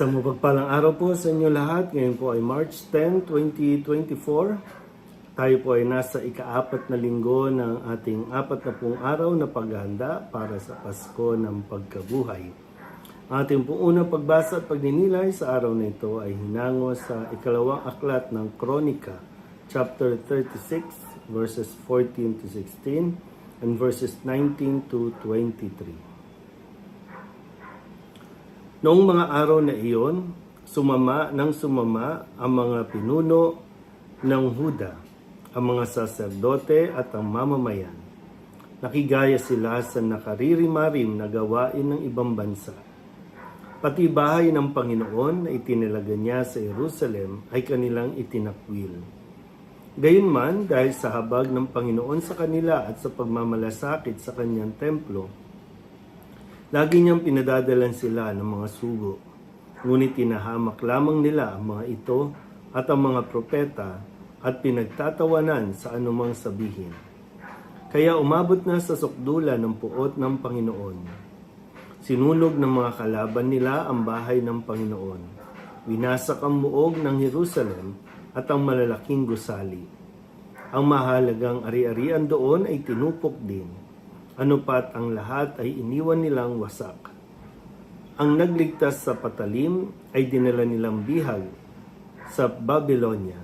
Isang mapagpalang araw po sa inyo lahat. Ngayon po ay March 10, 2024. Tayo po ay nasa ikaapat na linggo ng ating apat na pong araw na paghahanda para sa Pasko ng Pagkabuhay. Ating pong unang pagbasa at pagninilay sa araw na ito ay hinango sa ikalawang aklat ng Kronika, chapter 36, verses 14 to 16, and verses 19 to 23. Noong mga araw na iyon, sumama ng sumama ang mga pinuno ng Huda, ang mga saserdote at ang mamamayan. Nakigaya sila sa nakaririmarim na gawain ng ibang bansa. Pati bahay ng Panginoon na itinilaga niya sa Jerusalem ay kanilang itinakwil. Gayunman, dahil sa habag ng Panginoon sa kanila at sa pagmamalasakit sa kanyang templo, Lagi niyang pinadadalan sila ng mga sugo. Ngunit tinahamak lamang nila ang mga ito at ang mga propeta at pinagtatawanan sa anumang sabihin. Kaya umabot na sa sukdulan ng puot ng Panginoon. Sinunog ng mga kalaban nila ang bahay ng Panginoon. Winasak ang muog ng Jerusalem at ang malalaking gusali. Ang mahalagang ari-arian doon ay tinupok din ano pat ang lahat ay iniwan nilang wasak. Ang nagligtas sa patalim ay dinala nilang bihag sa Babylonia.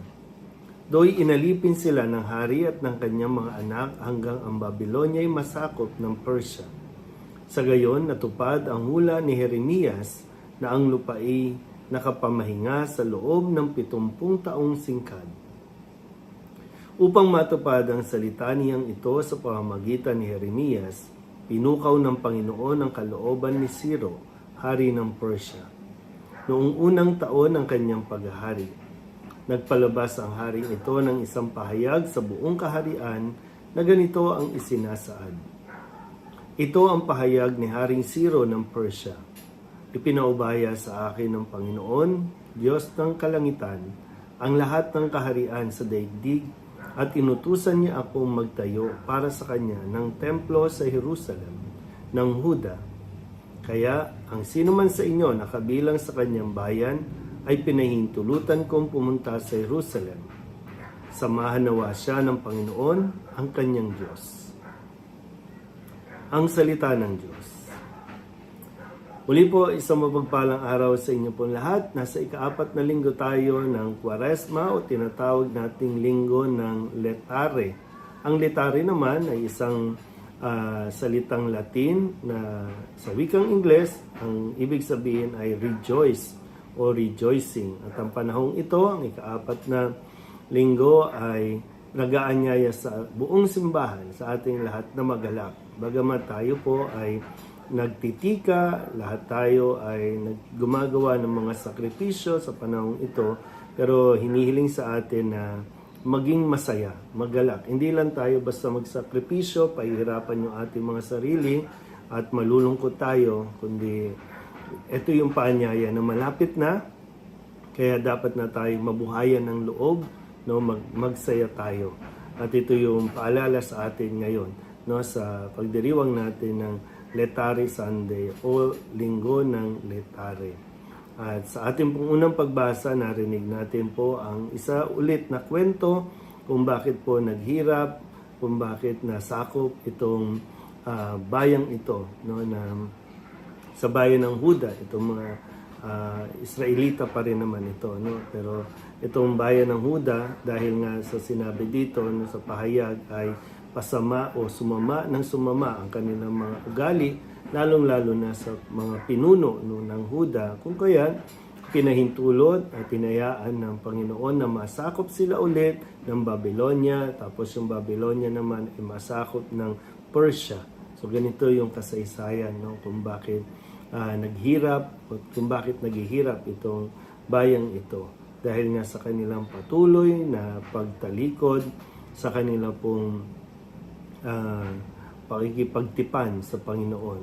Do'y inalipin sila ng hari at ng kanyang mga anak hanggang ang Babylonia ay masakop ng Persia. Sa gayon, natupad ang hula ni Jeremias na ang lupa ay nakapamahinga sa loob ng pitumpung taong singkad Upang matupad ang salita niyang ito sa pamamagitan ni Jeremias, pinukaw ng Panginoon ang kalooban ni Ciro, hari ng Persia. Noong unang taon ng kanyang paghahari, nagpalabas ang hari ito ng isang pahayag sa buong kaharian na ganito ang isinasaad. Ito ang pahayag ni Haring Ciro ng Persia. Ipinaubaya sa akin ng Panginoon, Diyos ng kalangitan, ang lahat ng kaharian sa daigdig at inutusan niya akong magtayo para sa kanya ng templo sa Jerusalem ng Huda. Kaya ang sino man sa inyo na kabilang sa kanyang bayan ay pinahintulutan kong pumunta sa Jerusalem. Samahan nawa siya ng Panginoon ang kanyang Diyos. Ang salita ng Diyos. Muli po, isang mapagpalang araw sa inyo pong lahat. Nasa ikaapat na linggo tayo ng Kwaresma o tinatawag nating linggo ng Letare. Ang Letare naman ay isang uh, salitang Latin na sa wikang Ingles, ang ibig sabihin ay rejoice o rejoicing. At ang panahong ito, ang ikaapat na linggo ay nagaanyaya sa buong simbahan sa ating lahat na magalak. Bagamat tayo po ay nagtitika, lahat tayo ay gumagawa ng mga sakripisyo sa panahong ito, pero hinihiling sa atin na maging masaya, magalak. Hindi lang tayo basta magsakripisyo, pahihirapan yung ating mga sarili at malulungkot tayo, kundi ito yung paanyaya na malapit na, kaya dapat na tayo mabuhayan ng loob, no, mag, magsaya tayo. At ito yung paalala sa atin ngayon, no, sa pagdiriwang natin ng Letare Sunday o Linggo ng Letare. At sa ating pong unang pagbasa, narinig natin po ang isa ulit na kwento kung bakit po naghirap, kung bakit nasakop itong uh, bayang ito no na sa bayan ng Huda, itong mga uh, Israelita pa rin naman ito no pero itong bayan ng Huda dahil nga sa sinabi dito no, sa pahayag ay pasama o sumama ng sumama ang kanilang mga ugali, lalong-lalo na sa mga pinuno no, ng Huda, kung kaya pinahintulot at tinayaan ng Panginoon na masakop sila ulit ng Babylonia, tapos yung Babylonia naman ay masakop ng Persia. So ganito yung kasaysayan no, kung bakit uh, naghirap, kung bakit naghihirap itong bayang ito. Dahil nga sa kanilang patuloy na pagtalikod, sa kanila pong uh, pakikipagtipan sa Panginoon.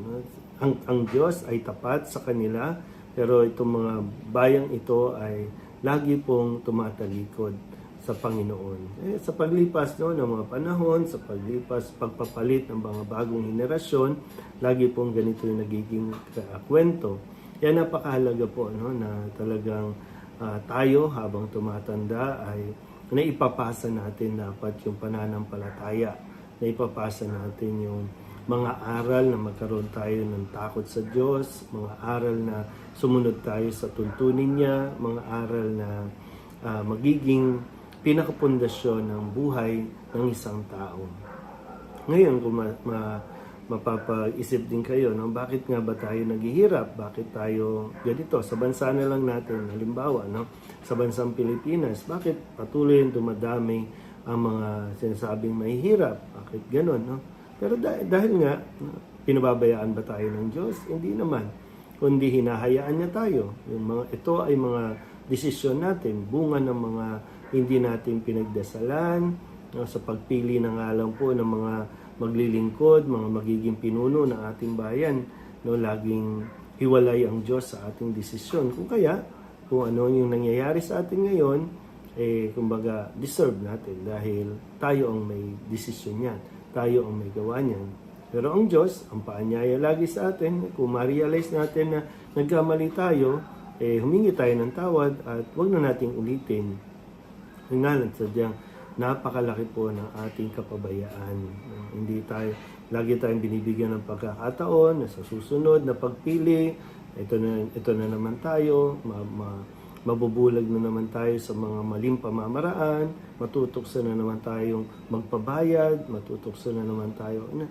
Ang, ang Diyos ay tapat sa kanila, pero itong mga bayang ito ay lagi pong tumatalikod sa Panginoon. Eh, sa paglipas no, ng mga panahon, sa paglipas, pagpapalit ng mga bagong henerasyon, lagi pong ganito yung nagiging uh, kwento. Kaya napakahalaga po no, na talagang ah, tayo habang tumatanda ay naipapasa natin dapat yung pananampalataya. Naipapasa natin yung mga aral na magkaroon tayo ng takot sa Diyos, mga aral na sumunod tayo sa tuntunin niya, mga aral na ah, magiging pinakapundasyon ng buhay ng isang tao. Ngayon, kung ma, ma- mapapag-isip din kayo, no, bakit nga ba tayo naghihirap? Bakit tayo ganito? Sa bansa na lang natin, halimbawa, no, sa bansang Pilipinas, bakit patuloy yung dumadami ang mga sinasabing mahihirap? Bakit ganon? No? Pero dah- dahil nga, pinababayaan ba tayo ng Diyos? Hindi naman. Kundi hinahayaan niya tayo. Yung mga, ito ay mga desisyon natin, bunga ng mga hindi natin pinagdasalan, no, sa pagpili ng alam po ng mga maglilingkod, mga magiging pinuno ng ating bayan, no, laging hiwalay ang Diyos sa ating desisyon. Kung kaya, kung ano yung nangyayari sa atin ngayon, eh, kumbaga, deserve natin dahil tayo ang may desisyon niyan. Tayo ang may gawa niyan. Pero ang Diyos, ang paanyaya lagi sa atin, kung ma-realize natin na nagkamali tayo, eh, humingi tayo ng tawad at huwag na nating ulitin. Yun lang, sadyang napakalaki po ng ating kapabayaan. Hindi tayo, lagi tayong binibigyan ng pagkakataon na sa susunod na pagpili, ito na, ito na naman tayo, ma, ma, mabubulag na naman tayo sa mga maling pamamaraan, matutokso na naman tayong magpabayad, matutokso na naman tayo. Ano,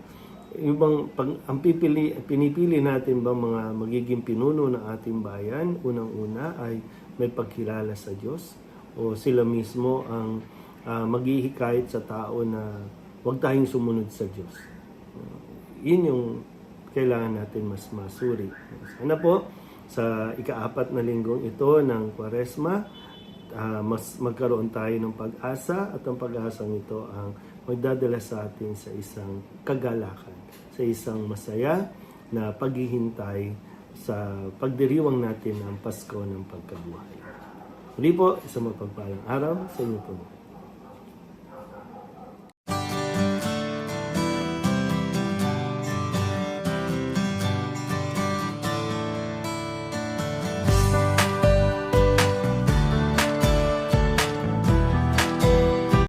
yung bang, pag, ang pipili, pinipili natin bang mga magiging pinuno ng ating bayan, unang-una ay may pagkilala sa Diyos o sila mismo ang uh, maghihikayat sa tao na huwag tayong sumunod sa Diyos. Uh, yun yung kailangan natin mas masuri. Sana po, sa ikaapat na linggong ito ng Kwaresma, ah, mas magkaroon tayo ng pag-asa at ang pag-asang ito ang magdadala sa atin sa isang kagalakan, sa isang masaya na paghihintay sa pagdiriwang natin ng Pasko ng pagkabuhay. Muli po, isang mapagpalang araw sa inyo po.